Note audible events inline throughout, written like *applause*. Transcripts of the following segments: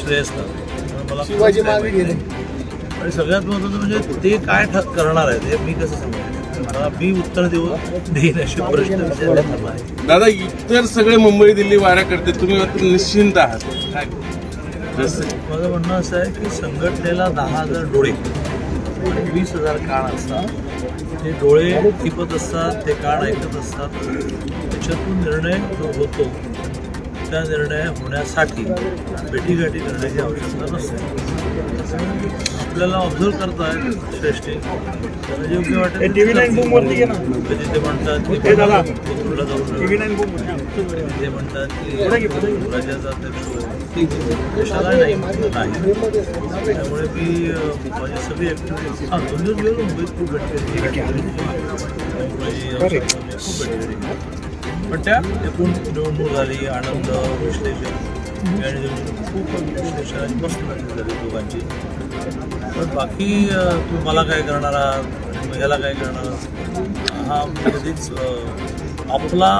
श्रेयस मला शिवाजी. आणि सगळ्यात महत्त्वाचं म्हणजे ते काय ठ- करणार आहेत हे मी कसं सांगू? मला मी उत्तर देऊ देईन असे प्रश्न विचारण्यात आहे दादा इतर सगळे मुंबई दिल्ली वाऱ्या करते तुम्ही निश्चिंत आहात. काय माझं म्हणणं असं आहे की संघटनेला दहा हजार डोळे आणि वीस हजार कान असतात. ते डोळे टिपत असतात ते कान ऐकत असतात. त्याच्यातून निर्णय जो होतो त्या निर्णय होण्यासाठी भेटीगाठी करण्याची आवश्यकता नसते आपल्याला ऑब्झर्व करतायत श्रेष्ठी त्यांना योग्य वाटेल ते TV9 करतील. boom वरती घे ना. कधी ते म्हणतात की दादा. कोथरूडला जाऊन टीव्ही नाईन बोल ते म्हणतात की. राज्याचा अध्यक्ष होईल. कशाला नाही नाही त्यामुळे मी माझी सगळी ॲक्टिव्हिटी हां दोन दिवस गेलो मुंबईत खूप भेट अ, खूप भेट केली पण त्या एकूण निवडणूक झाली आनंद विश्लेषण आणि खूप विश्लेषणाची मस्त नाटकं झाली दोघांची. पण बाकी तू मला काय करणार आहात? ह्याला काय करणार? हा कधीच आपला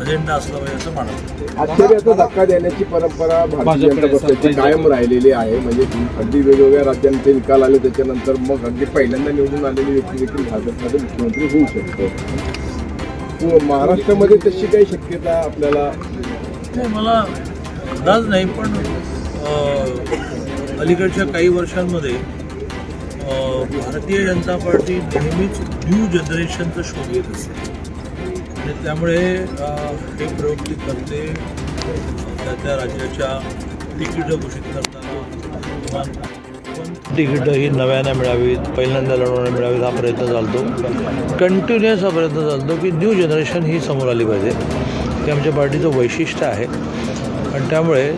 अजेंडा असला पाहिजे असं मानत आश्चर्याचा धक्का देण्याची परंपरा भारतीय जनता पक्षाची कायम राहिलेली आहे. म्हणजे अगदी वेगवेगळ्या राज्यांचे निकाल आले त्याच्यानंतर मग अगदी पहिल्यांदा निवडून आलेली व्यक्ती देखील भाजपमध्ये मुख्यमंत्री होऊ शकतो. हो, महाराष्ट्रामध्ये तशी काही शक्यता आपल्याला नाही मला अंदाज नाही पण अलीकडच्या काही वर्षांमध्ये भारतीय जनता पार्टी नेहमीच न्यू जनरेशनचं शोध घेत असते. आणि त्यामुळे हे प्रयोग ती करते त्या त्या राज्याच्या तिकीटं घोषित करताना तिकीटं ही नव्यानं मिळावीत पहिल्यांदा लढवण्या मिळावीत हा प्रयत्न चालतो. कंटिन्युअस हा प्रयत्न चालतो की न्यू जनरेशन ही समोर आली पाहिजे. हे आमच्या पार्टीचं वैशिष्ट्य आहे. आणि त्यामुळे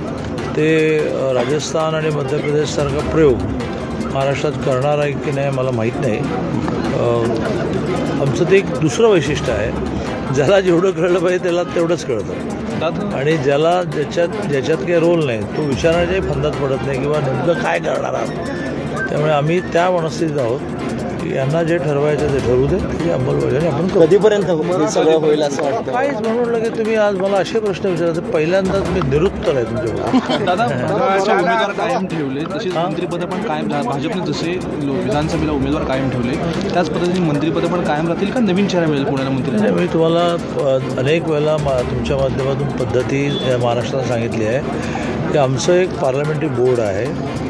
ते राजस्थान आणि मध्य प्रदेशसारखा प्रयोग महाराष्ट्रात करणार आहे की नाही मला माहीत नाही. आमचं ते एक दुसरं वैशिष्ट्य आहे. ज्याला जेवढं कळलं पाहिजे त्याला तेवढंच कळतं. आणि ज्याला ज्याच्यात ज्याच्यात काही रोल नाही तो विचारण्याच्याही फंदात पडत नाही किंवा नेमकं काय करणार आहात. त्यामुळे आम्ही त्या मनस्थितीत आहोत की यांना जे ठरवायचं ते ठरवू दे त्याची अंमलबजावणी आपण करू. कधीपर्यंत हे सगळं होईल असं वाटतं काहीच म्हणून लगेच तुम्ही आज मला असे प्रश्न विचारता पहिल्यांदा तुम्ही निरुत्तर आहे तुमच्याकडे *laughs* दादा भाजपचे उमेदवार कायम ठेवले तसेच मंत्रिपद पण कायम भाजपने जसे लो- विधानसभेला उमेदवार कायम ठेवले त्याच पद्धतीने मंत्रिपद पण कायम राहतील का नवीन चेहरा मिळेल पुण्याला मंत्री नाही मी तुम्हाला अ, अनेक वेळेला मा तुमच्या माध्यमातून पद्धती या महाराष्ट्रात सांगितली आहे. की आमचं एक पार्लमेंटरी बोर्ड आहे.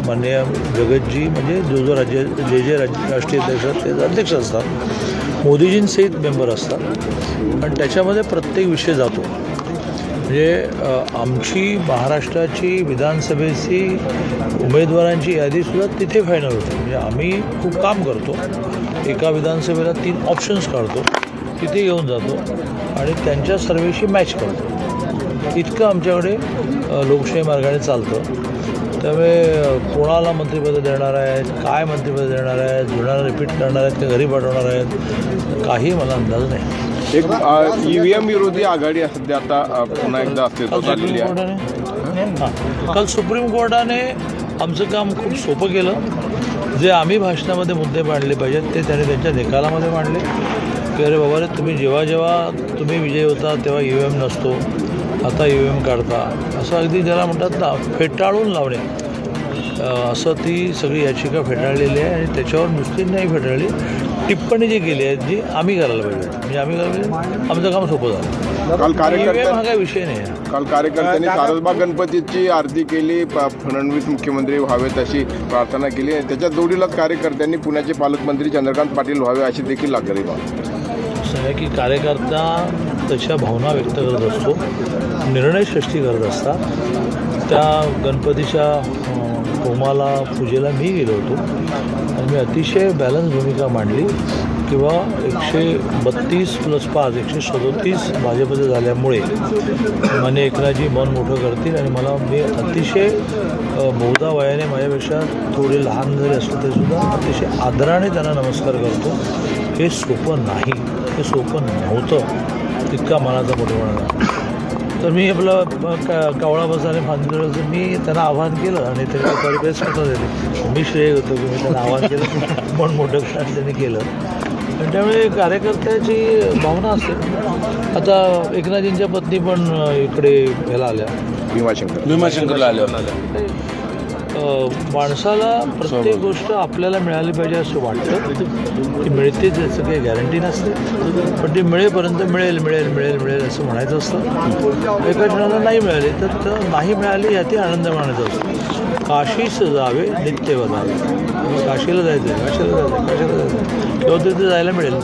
माननीय जगतजी म्हणजे जो जो राज्य जे जे राज्य राष्ट्रीय अध्यक्ष असतात ते अध्यक्ष असतात. मोदीजींसहित मेंबर असतात. आणि त्याच्यामध्ये प्रत्येक विषय जातो. म्हणजे आमची महाराष्ट्राची विधानसभेची उमेदवारांची यादीसुद्धा तिथे फायनल होते. म्हणजे आम्ही खूप काम करतो. एका विधानसभेला तीन ऑप्शन्स काढतो. तिथे घेऊन जातो. आणि त्यांच्या सर्वेशी मॅच करतो. इतकं आमच्याकडे लोकशाही मार्गाने चालतं. त्यामुळे कोणाला मंत्रिपद देणार आहेत काय मंत्रिपद देणार आहेत जुळणारा रिपीट करणार आहेत का घरी पाठवणार आहेत काही मला अंदाज नाही. एक ईव्हीएम विरोधी आघाडी सध्या आता पुन्हा एकदा काल सुप्रीम कोर्टाने? काल सुप्रीम कोर्टाने आमचं काम खूप सोपं केलं. जे आम्ही भाषणामध्ये मुद्दे मांडले पाहिजेत ते त्याने त्यांच्या निकालामध्ये मांडले. की अरे बाबा रे तुम्ही जेव्हा जेव्हा तुम्ही विजयी होता तेव्हा यू एम नसतो. आता यू एम काढता. असं अगदी ज्याला म्हणतात ना फेटाळून लावणे. असं ती सगळी याचिका फेटाळलेली आहे आणि त्याच्यावर नुसती नाही फेटाळली. टिप्पणी जी केली आहे जी आम्ही करायला पाहिजे. म्हणजे आम्ही करायला पाहिजे. आमचं काम सोपं झालं. काल ईव्हीएम कार्यकर्त्या हा काही विषय नाही. काल कार्यकर्त्यांनी सारसबाग गणपतीची आरती केली प- फडणवीस मुख्यमंत्री व्हावेत अशी प्रार्थना केली. आणि त्याच्या जोडीलाच कार्यकर्त्यांनी पुण्याचे पालकमंत्री चंद्रकांत पाटील व्हावे अशी देखील लागली. असं आहे की कार्यकर्ता त्याच्या भावना व्यक्त करत असतो. निर्णय सृष्टी करत असतात. त्या गणपतीच्या होमाला पूजेला मी गेलो होतो. आणि मी अतिशय बॅलन्स भूमिका मांडली. किंवा एकशे बत्तीस प्लस पाच एकशे सदोतीस भाजपचे झाल्यामुळे माने एकनाथजी मन मोठं करतील आणि मला मी अतिशय बहुधा वयाने माझ्यापेक्षा थोडे लहान जरी असले तरीसुद्धा अतिशय आदराने त्यांना नमस्कार करतो. हे सोपं नाही. हे सोपं नव्हतं. इतका मनाचा मोठेपणा तर मी आपलं कावळा बसाने फांदीचं मी त्यांना आव्हान केलं आणि ते परिपेस कसं दिले मी श्रेय होतो की मी त्यांना आव्हान केलं. *laughs* मन मोठं करण्याचं त्यांनी केलं. आणि त्यामुळे कार्यकर्त्याची भावना असते. आता एकनाथजींच्या पत्नी पण इकडे ह्याला आल्या. भीमाशंकर. भीमाशंकरला आल्यावर अ, माणसाला प्रत्येक गोष्ट आपल्याला मिळाली पाहिजे असं वाटतं. ती मिळते त्याचं काही गॅरंटी नसते. पण ती मिळेपर्यंत मिळेल मिळेल मिळेल मिळेल असं म्हणायचं असतं. एका जणाला नाही मिळाली तर तर नाही मिळाली याती आनंद मानायचा असतो. काशीस जावे नित्य बघावे काशीला जायचं काशीला जायचं काशीला जायचं तेव्हा तिथे जायला मिळेल.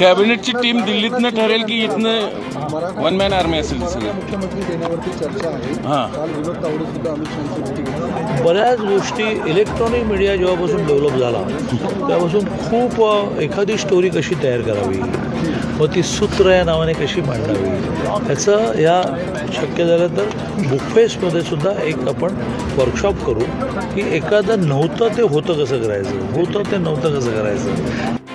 कॅबिनेटची टीम दिल्लीतनं ठरेल की इथनं वन मॅन आर्मी असेल ती सगळी? मुख्यमंत्री देण्यावरती चर्चा आहे. हां. काल विनोद तावडे सुद्धा अमित शहाची भेटी घेतली बऱ्याच गोष्टी इलेक्ट्रॉनिक मीडिया जेव्हापासून डेव्हलप झाला तेव्हापासून खूप एखादी स्टोरी कशी तयार करावी? व ती सूत्र या नावाने कशी मांडावी? याचं या शक्य झालं तर बुकफेसमध्ये सुद्धा एक आपण वर्कशॉप करू. की एखादं नव्हतं ते होतं कसं करायचं? होतं ते नव्हतं कसं करायचं?